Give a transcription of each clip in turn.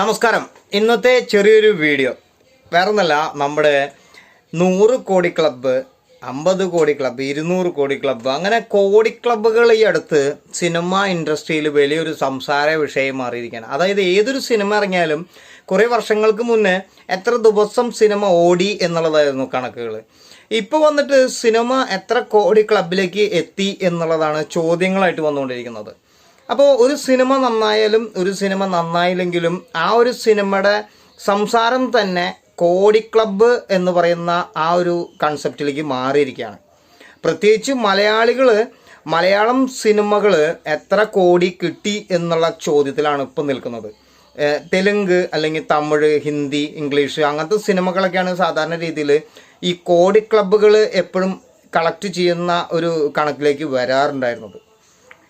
നമസ്കാരം. ഇന്നത്തെ ചെറിയൊരു വീഡിയോ. വേറൊന്നല്ല നമ്മുടെ നൂറ് കോടി ക്ലബ്ബ് അമ്പത് കോടി ക്ലബ്ബ് ഇരുന്നൂറ് കോടി ക്ലബ്ബ് അങ്ങനെ കോടി ക്ലബ്ബുകൾ ഈ അടുത്ത് സിനിമ ഇൻഡസ്ട്രിയിൽ വലിയൊരു സംസാര വിഷയം മാറിയിരിക്കുകയാണ്. അതായത് ഏതൊരു സിനിമ ഇറങ്ങിയാലും കുറേ വർഷങ്ങൾക്ക് മുന്നേ എത്ര ദിവസം സിനിമ ഓടി എന്നുള്ളതായിരുന്നു കണക്കുകൾ. ഇപ്പോൾ വന്നിട്ട് സിനിമ എത്ര കോടി ക്ലബിലേക്ക് എത്തി എന്നുള്ളതാണ് ചോദ്യങ്ങളായിട്ട് വന്നുകൊണ്ടിരിക്കുന്നത്. അപ്പോൾ ഒരു സിനിമ നന്നായാലും ഒരു സിനിമ നന്നായില്ലെങ്കിലും ആ ഒരു സിനിമയുടെ സംസാരം തന്നെ കോടി ക്ലബ്ബ് എന്ന് പറയുന്ന ആ ഒരു കൺസെപ്റ്റിലേക്ക് മാറിയിരിക്കുകയാണ്. പ്രത്യേകിച്ച് മലയാളികൾ മലയാളം സിനിമകൾ എത്ര കോടി കിട്ടി എന്നുള്ള ചോദ്യത്തിലാണ് ഇപ്പം നിൽക്കുന്നത്. തെലുങ്ക് അല്ലെങ്കിൽ തമിഴ് ഹിന്ദി ഇംഗ്ലീഷ് അങ്ങനത്തെ സിനിമകളൊക്കെയാണ് സാധാരണ രീതിയിൽ ഈ കോടി ക്ലബ്ബുകൾ എപ്പോഴും കളക്ട് ചെയ്യുന്ന ഒരു കണക്കിലേക്ക് വരാറുണ്ടായിരുന്നത്.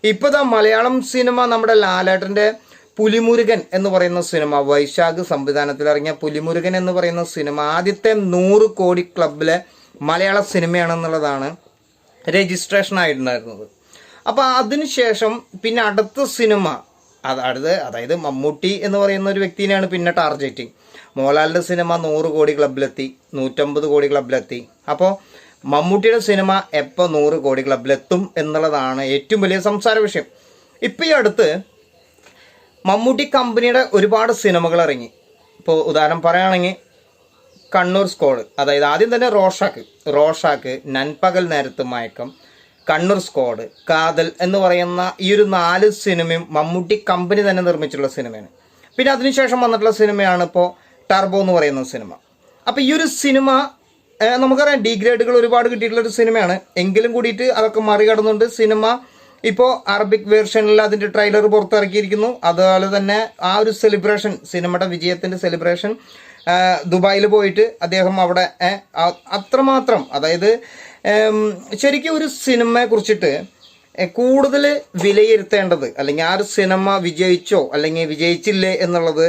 ഇപ്പോൾ മലയാളം സിനിമ നമ്മുടെ ലാലേട്ടന്റെ പുലിമുരുകൻ എന്ന് പറയുന്ന സിനിമ വൈശാഖ് സംവിധാനത്തിൽ ഇറങ്ങിയ പുലിമുരുകൻ എന്ന് പറയുന്ന സിനിമ ആദ്യത്തെ നൂറ് കോടി ക്ലബിലെ മലയാള സിനിമയാണെന്നുള്ളതാണ് രജിസ്ട്രേഷൻ ആയിട്ടുണ്ടായിരുന്നത് അപ്പോൾ അതിനുശേഷം പിന്നെ അടുത്ത സിനിമ അത് അടുത്ത് അതായത് മമ്മൂട്ടി എന്ന് പറയുന്ന ഒരു വ്യക്തിനെയാണ് പിന്നെ ടാർഗറ്റിങ് മോഹൻലാലിന്റെ സിനിമ നൂറ് കോടി ക്ലബിലെത്തി നൂറ്റമ്പത് കോടി ക്ലബിലെത്തി അപ്പോൾ മമ്മൂട്ടിയുടെ സിനിമ എപ്പോൾ നൂറ് കോടി ക്ലബിലെത്തും എന്നുള്ളതാണ് ഏറ്റവും വലിയ സംസാര വിഷയം. ഇപ്പം ഈ അടുത്ത് മമ്മൂട്ടി കമ്പനിയുടെ ഒരുപാട് സിനിമകൾ ഇറങ്ങി. ഇപ്പോൾ ഉദാഹരണം പറയുകയാണെങ്കിൽ കണ്ണൂർ സ്കോഡ് അതായത് ആദ്യം തന്നെ റോഷാക്ക് റോഷാക്ക് നൻപകൽ നേരത്ത് മയക്കം കണ്ണൂർ സ്കോഡ് കാതൽ എന്ന് പറയുന്ന ഈ ഒരു നാല് സിനിമയും മമ്മൂട്ടി കമ്പനി തന്നെ നിർമ്മിച്ചിട്ടുള്ള സിനിമയാണ്. പിന്നെ അതിനുശേഷം വന്നിട്ടുള്ള സിനിമയാണ് ഇപ്പോൾ ടർബോ എന്ന് പറയുന്ന സിനിമ. അപ്പോൾ ഈ ഒരു സിനിമ നമുക്കറിയാം ഡിഗ്രേഡുകൾ ഒരുപാട് കിട്ടിയിട്ടുള്ള ഒരു സിനിമയാണ്. എങ്കിലും കൂടിയിട്ട് അതൊക്കെ മറികടന്നുകൊണ്ട് സിനിമ ഇപ്പോൾ അറബിക് വേർഷനിൽ അതിന്റെ ട്രെയിലർ പുറത്തിറക്കിയിരിക്കുന്നു. അതുപോലെ തന്നെ ആ ഒരു സെലിബ്രേഷൻ സിനിമയുടെ വിജയത്തിന്റെ സെലിബ്രേഷൻ ദുബായിൽ പോയിട്ട് അദ്ദേഹം അവിടെ അത്രമാത്രം അതായത് ശരിക്കും ഒരു സിനിമയെ കുറിച്ചിട്ട് കൂടുതൽ വിലയിരുത്തേണ്ടത് അല്ലെങ്കിൽ ആ ഒരു സിനിമ വിജയിച്ചോ അല്ലെങ്കിൽ വിജയിച്ചില്ലേ എന്നുള്ളത്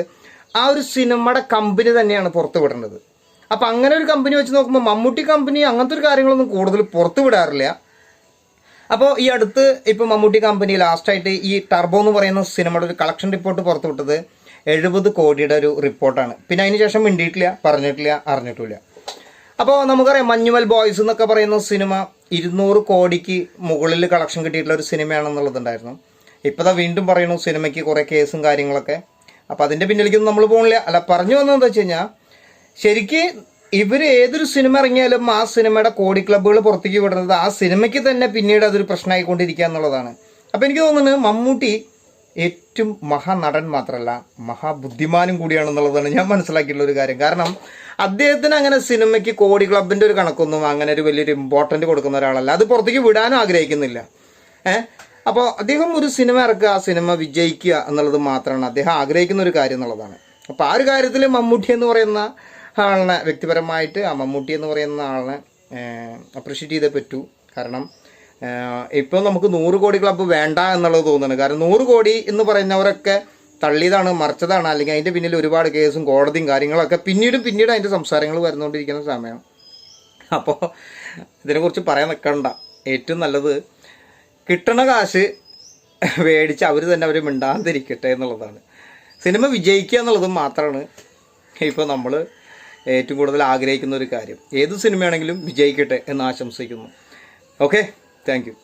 ആ ഒരു സിനിമയുടെ കമ്പനി തന്നെയാണ് പുറത്തു വിടേണ്ടത് അപ്പം അങ്ങനെ ഒരു കമ്പനി വെച്ച് നോക്കുമ്പോൾ മമ്മൂട്ടി കമ്പനി അങ്ങനത്തെ ഒരു കാര്യങ്ങളൊന്നും കൂടുതൽ പുറത്തു വിടാറില്ല. അപ്പോൾ ഈ അടുത്ത് ഇപ്പോൾ മമ്മൂട്ടി കമ്പനി ലാസ്റ്റായിട്ട് ഈ ടർബോ എന്ന് പറയുന്ന സിനിമയുടെ ഒരു കളക്ഷൻ റിപ്പോർട്ട് പുറത്തു പുറത്തുവിട്ടത് എഴുപത് കോടിയുടെ ഒരു റിപ്പോർട്ടാണ് പിന്നെ അതിന് ശേഷം മിണ്ടിയിട്ടില്ല പറഞ്ഞിട്ടില്ല അറിഞ്ഞിട്ടില്ല അപ്പോൾ നമുക്കറിയാം മഞ്ഞുമൽ ബോയ്സ് എന്നൊക്കെ പറയുന്ന സിനിമ ഇരുന്നൂറ് കോടിക്ക് മുകളിൽ കളക്ഷൻ കിട്ടിയിട്ടുള്ള ഒരു സിനിമയാണെന്നുള്ളതുണ്ടായിരുന്നു ഇപ്പോൾ വീണ്ടും പറയുന്നു സിനിമയ്ക്ക് കുറേ കേസും കാര്യങ്ങളൊക്കെ. അപ്പോൾ അതിന്റെ പിന്നിലേക്കൊന്നും നമ്മൾ പോകണില്ല അല്ല പറഞ്ഞു വന്നതെന്ന് വെച്ച് കഴിഞ്ഞാൽ ശരിക്ക് ഇവർ ഏതൊരു സിനിമ ഇറങ്ങിയാലും ആ സിനിമയുടെ കോടി ക്ലബ്ബുകൾ പുറത്തേക്ക് വിടുന്നത് ആ സിനിമയ്ക്ക് തന്നെ പിന്നീട് അതൊരു പ്രശ്നമായിക്കൊണ്ടിരിക്കുക എന്നുള്ളതാണ്. അപ്പോൾ എനിക്ക് തോന്നുന്നത് മമ്മൂട്ടി ഏറ്റവും മഹാനടൻ മാത്രമല്ല മഹാബുദ്ധിമാനും കൂടിയാണെന്നുള്ളതാണ് ഞാൻ മനസ്സിലാക്കിയിട്ടുള്ള ഒരു കാര്യം. കാരണം അദ്ദേഹത്തിന് അങ്ങനെ സിനിമയ്ക്ക് കോടി ക്ലബിന്റെ ഒരു കണക്കൊന്നും അങ്ങനെ ഒരു വലിയൊരു ഇമ്പോർട്ടന്റ് കൊടുക്കുന്ന ഒരാളല്ല. അത് പുറത്തേക്ക് വിടാനും ആഗ്രഹിക്കുന്നില്ല. ഏഹ്? അപ്പോൾ അദ്ദേഹം ഒരു സിനിമ ഇറക്കുക ആ സിനിമ വിജയിക്കുക എന്നുള്ളത് മാത്രമാണ്. അദ്ദേഹം ആഗ്രഹിക്കുന്ന ഒരു കാര്യം എന്നുള്ളതാണ്. അപ്പോൾ ആ ഒരു കാര്യത്തിൽ മമ്മൂട്ടി എന്ന് പറയുന്ന ആളിനെ വ്യക്തിപരമായിട്ട് ആ മമ്മൂട്ടി എന്ന് പറയുന്ന ആളിനെ അപ്രിഷ്യേറ്റ് ചെയ്തേ പറ്റൂ. കാരണം ഇപ്പോൾ നമുക്ക് നൂറ് കോടി ക്ലബ്ബ് വേണ്ട എന്നുള്ളത് തോന്നുന്നുണ്ട്. കാരണം നൂറ് കോടി എന്ന് പറയുന്നവരൊക്കെ തള്ളിയതാണ് മറിച്ചതാണ് അല്ലെങ്കിൽ അതിന്റെ പിന്നിൽ ഒരുപാട് കേസും കോടതിയും കാര്യങ്ങളൊക്കെ പിന്നീടും പിന്നീട് അതിന്റെ സംസാരങ്ങൾ വരുന്നുകൊണ്ടിരിക്കുന്ന സമയം. അപ്പോൾ ഇതിനെക്കുറിച്ച് പറയാൻ നിൽക്കണ്ട ഏറ്റവും നല്ലത് കിട്ടണ കാശ് മേടിച്ച് അവർ തന്നെ അവർ മിണ്ടാതിരിക്കട്ടെ എന്നുള്ളതാണ്. സിനിമ വിജയിക്കുക എന്നുള്ളത് മാത്രമാണ് ഇപ്പോൾ നമ്മൾ ഏറ്റവും കൂടുതൽ ആഗ്രഹിക്കുന്ന ഒരു കാര്യം. ഏത് സിനിമയാണെങ്കിലും വിജയിക്കട്ടെ എന്ന് ആശംസിക്കുന്നു. Okay thank